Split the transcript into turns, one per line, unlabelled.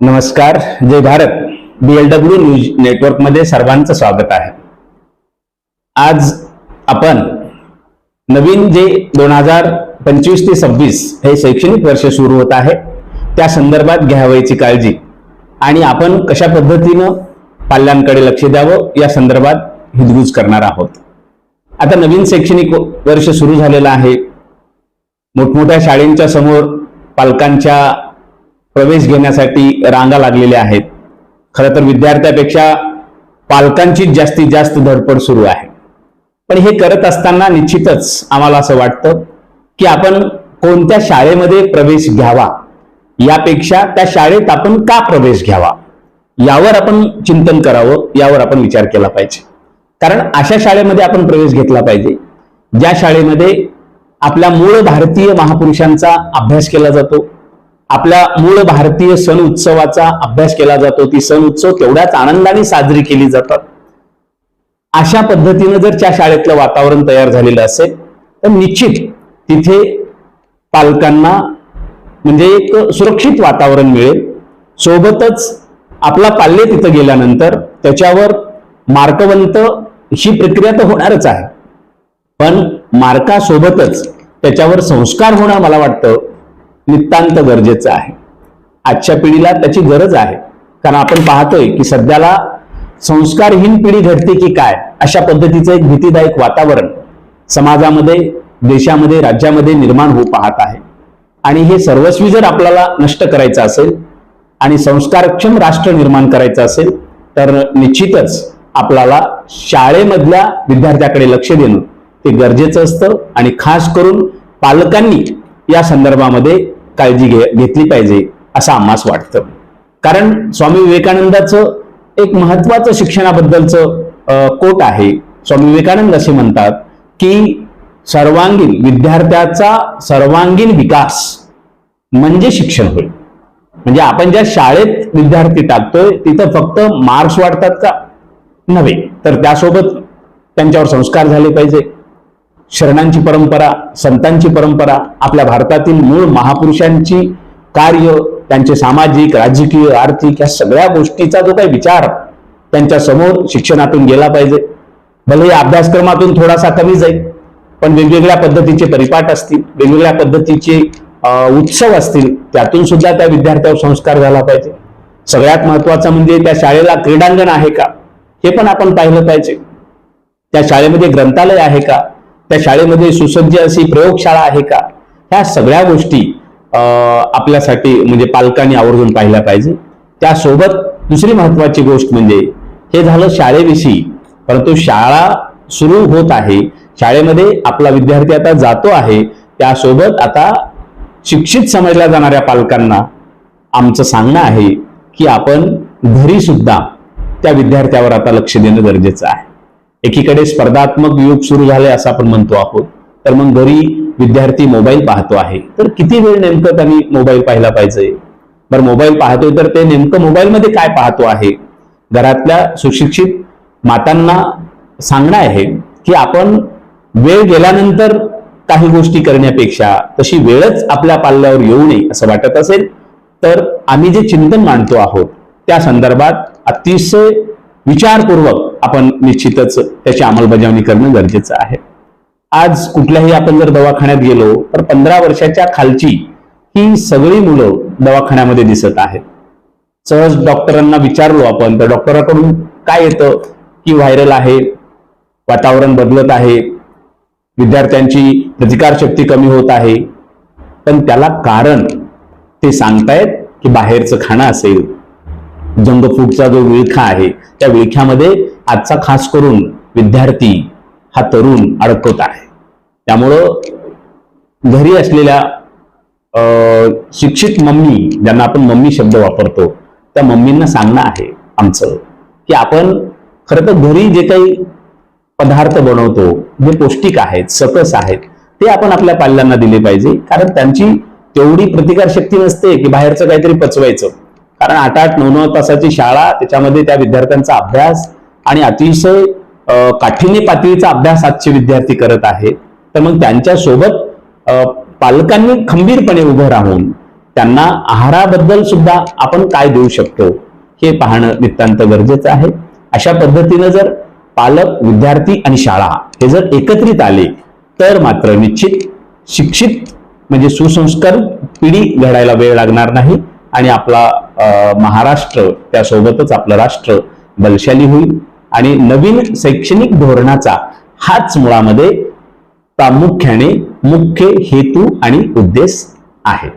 नमस्कार जय Bharat. BLW news नेटवर्कमध्ये सर्वांचं स्वागत आहे. आज आपण नवीन जे दोन हजार पंचवीस ते सव्वीस हे शैक्षणिक वर्ष सुरू होत आहे त्या संदर्भात घ्यावयाची काळजी आणि आपण कशा पद्धतीनं पाल्यांकडे लक्ष द्यावं या संदर्भात हितगुज करणार आहोत. आता नवीन शैक्षणिक वर्ष सुरू झालेलं आहे. मोठमोठ्या शाळेंच्या समोर पालकांच्या प्रवेश घेण्यासाठी रांगा लागलेल्या आहेत. खरं तर विद्यार्थ्यापेक्षा पालकांचीच जास्तीत जास्त धडपड सुरू आहे. पण हे करत असताना निश्चितच आम्हाला असं वाटतं की आपण कोणत्या शाळेमध्ये प्रवेश घ्यावा? यापेक्षा त्या शाळेत आपण का प्रवेश घ्यावा? यावर आपण चिंतन करावं यावर आपण विचार केला पाहिजे. कारण अशा शाळेमध्ये आपण प्रवेश घेतला पाहिजे ज्या शाळेमध्ये आपल्या मूळ भारतीय महापुरुषांचा अभ्यास केला जातो आपल्या मूळ भारतीय सण उत्सवाचा अभ्यास केला जातो. ती सण उत्सव तेवढ्याच आनंदाने साजरी केली जातात. अशा पद्धतीनं जर त्या शाळेतलं वातावरण तयार झालेलं असेल तर निश्चित तिथे पालकांना म्हणजे एक सुरक्षित वातावरण मिळेल. सोबतच आपला पाल्य तिथं गेल्यानंतर त्याच्यावर मार्कवंत ही प्रक्रिया तर होणारच आहे. पण मार्कासोबतच त्याच्यावर संस्कार होणं मला वाटतं नितांत गरजेचं आहे. आजच्या पिढीला त्याची गरज आहे. कारण आपण पाहतोय की सध्याला संस्कारहीन पिढी घडते की काय अशा पद्धतीचं एक भीतीदायक वातावरण समाजामध्ये देशामध्ये राज्यामध्ये निर्माण होऊ पाहत आहे. आणि हे सर्वस्वी जर आपल्याला नष्ट करायचं असेल आणि संस्कारक्षम राष्ट्र निर्माण करायचं असेल तर निश्चितच आपल्याला शाळेमधल्या विद्यार्थ्याकडे लक्ष देणं ते गरजेचं असतं. आणि खास करून पालकांनी या संदर्भामध्ये काळजी घे घेतली पाहिजे असं आम्हास वाटतं. कारण स्वामी विवेकानंदाचं एक महत्वाचं शिक्षणाबद्दलचं कोट आहे. स्वामी विवेकानंद असे म्हणतात की सर्वांगीण विद्यार्थ्याचा सर्वांगीण विकास म्हणजे शिक्षण होईल म्हणजे आपण ज्या शाळेत विद्यार्थी टाकतोय तिथं फक्त मार्क्स वाढतात का? नव्हे. तर त्यासोबत त्यांच्यावर संस्कार झाले पाहिजे. शरणांची परंपरा संतांची परंपरा आपल्या भारतातील मूळ महापुरुषांची कार्य त्यांचे सामाजिक राजकीय आर्थिक या सगळ्या गोष्टीचा जो काही विचार त्यांच्यासमोर शिक्षणातून गेला पाहिजे. भले अभ्यासक्रमातून थोडासा कमी जाईल पण वेगवेगळ्या पद्धतीचे परिपाठ असतील वेगवेगळ्या पद्धतीचे उत्सव असतील त्यातून सुद्धा त्या विद्यार्थ्यावर संस्कार झाला पाहिजे. सगळ्यात महत्वाचं म्हणजे त्या शाळेला क्रीडांगण आहे का? हे पण आपण पाहिलं पाहिजे. त्या शाळेमध्ये ग्रंथालय आहे का? त्या शाळेमध्ये सुसज्ज अशी प्रयोगशाळा आहे का? ह्या सगळ्या गोष्टी आपल्यासाठी म्हणजे पालकांनी आवर्जून पाहिल्या पाहिजे. त्यासोबत दुसरी महत्वाची गोष्ट म्हणजे हे झालं शाळेविषयी परंतु शाळा सुरू होत आहे. शाळेमध्ये आपला विद्यार्थी आता जातो आहे. त्यासोबत आता शिक्षित समजल्या जाणाऱ्या पालकांना आमचं सांगणं आहे की आपण घरी सुद्धा त्या विद्यार्थ्यावर आता लक्ष देणं गरजेचं आहे. एकीकडे स्पर्धात्मक युग सुरू झाले असं आपण म्हणतो आहोत. तर मग घरी विद्यार्थी मोबाईल पाहतो आहे. तर किती वेळ नेमकं त्यांनी मोबाईल पाहिला पाहिजे? बरं मोबाईल पाहतोय तर ते नेमकं मोबाईलमध्ये काय पाहतो आहे? घरातल्या सुशिक्षित मातांना सांगणं आहे की आपण वेळ गेल्यानंतर काही गोष्टी करण्यापेक्षा तशी वेळच आपल्या पाल्यावर येऊ नये असं वाटत असेल तर आम्ही जे चिंतन मांडतो आहोत त्या संदर्भात अतिशय विचारपूर्वक आपण निश्चितच त्याची अंमलबजावणी करणं गरजेचं आहे. आज कुठल्याही आपण जर दवाखान्यात गेलो तर पंधरा वर्षाच्या खालची ही सगळी मुलं दवाखान्यामध्ये दिसत आहेत. सहज डॉक्टरांना विचारलो आपण तर डॉक्टरांकडून काय येतं की व्हायरल आहे वातावरण बदलत आहे विद्यार्थ्यांची प्रतिकारशक्ती कमी होत आहे. पण त्याला कारण ते सांगतायत की बाहेरचं खाणं असेल जंक फूडचा जो विळखा आहे त्या विळख्यामध्ये आजचा खास करून विद्यार्थी हा तरुण अडकवत आहे. त्यामुळं घरी असलेल्या अं, शिक्षित मम्मी ज्यांना आपण मम्मी शब्द वापरतो त्या मम्मींना सांगणं आहे आमचं की आपण खरं तर घरी जे काही पदार्थ बनवतो जे पौष्टिक आहेत सकस आहेत ते आपण आपल्या पाल्यांना दिले पाहिजे. कारण त्यांची तेवढी प्रतिकार शक्ती नसते की बाहेरचं काहीतरी पचवायचं. कारण आठ आठ नऊ नऊ तासाची शाळा त्याच्यामध्ये त्या विद्यार्थ्यांचा अभ्यास आणि अतिशय काठिण्य पातळीचा अभ्यास आजचे विद्यार्थी करत आहेत. तर मग त्यांच्यासोबत पालकांनी खंबीरपणे उभं राहून त्यांना आहाराबद्दल सुद्धा आपण काय देऊ शकतो हे पाहणं नितांत गरजेचं आहे. अशा पद्धतीनं जर पालक विद्यार्थी आणि शाळा हे जर एकत्रित आले तर मात्र निश्चित शिक्षित म्हणजे सुसंस्कार पिढी घडायला वेळ लागणार नाही आणि आपला महाराष्ट्र त्यासोबतच आपलं राष्ट्र बलशाली होईल. आणि नवीन शैक्षणिक धोरणाचा हाच मुळामध्ये प्रामुख्याने मुख्य हेतू आणि उद्देश आहे.